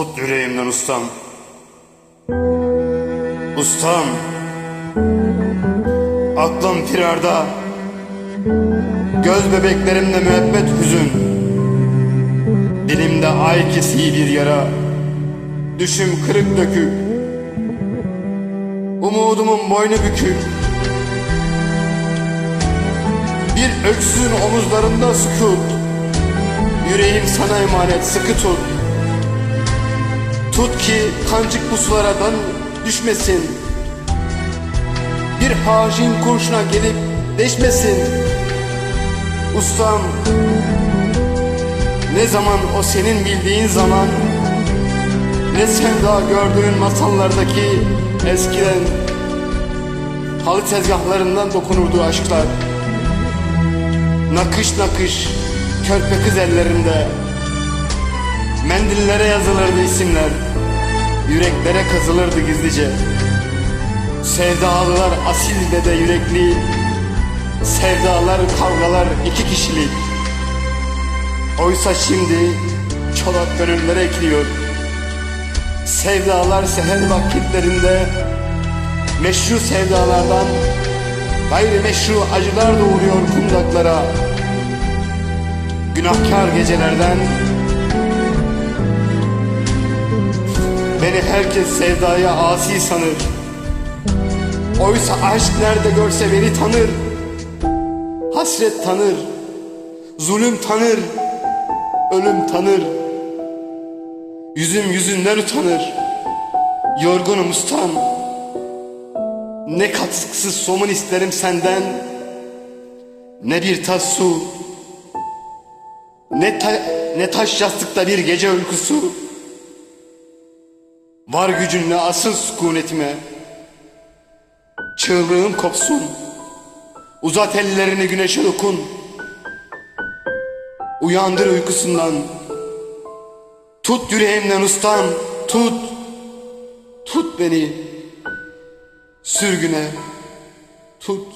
Tut yüreğimden ustam. Ustam. Aklım firarda. Göz bebeklerimde müebbet hüzün. Dilimde ay kesiği bir yara. Düşüm kırık dökük. Umudumun boynu bükük. Bir öksüzün omuzlarında sükut. Yüreğim sana emanet sıkı tut. Tut ki kancık bu sulardan düşmesin. Bir haşin kurşuna gelip deşmesin. Ustam, ne zaman o senin bildiğin zaman, ne sen daha gördüğün masallardaki eskiden halı tezgahlarından dokunurdu aşklar. Nakış nakış körpe kız ellerinde Mendillere yazılırdı isimler. Yüreklere kazılırdı gizlice. Sevdalılar asil de de yürekli Sevdalar kavgalar iki kişilik. Oysa şimdi çolak gönüllere ekliyor. Sevdalar seher vakitlerinde Meşru sevdalardan Gayrimeşru acılar doğuruyor kundaklara. Günahkar gecelerden Beni herkes sevdaya asi sanır. Oysa aşk nerede görse beni tanır. Hasret tanır Zulüm tanır Ölüm tanır. Yüzüm yüzünden utanır. Yorgunum ustam. Ne katkısız somun isterim senden. Ne bir tas su. Ne, ta- ne taş yastıkta bir gece uykusu Var gücünle asıl sükunetime Çığlığım kopsun. Uzat ellerini güneşe dokun. Uyandır uykusundan. Tut yüreğimden ustam Tut. Tut beni. Sürgüne. Tut